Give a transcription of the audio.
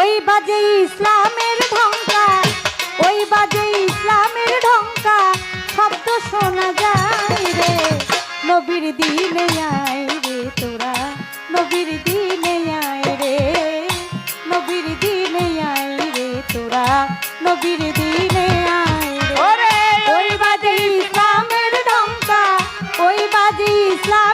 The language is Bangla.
ওই বাজে ইসলামের ঢঙ্কা ওই বাজে ইসলামের ঢঙ্কা শব্দ শোনা যায় রে। নবীর দিনে আয় রে তোরা নবীর দিনে আয় রে। নবীর দিনে আয় রে তোরা নবীর দিনে আয় রে। ওই বাজে ইসলামের ঢঙ্কা ওই বাজে ইসলাম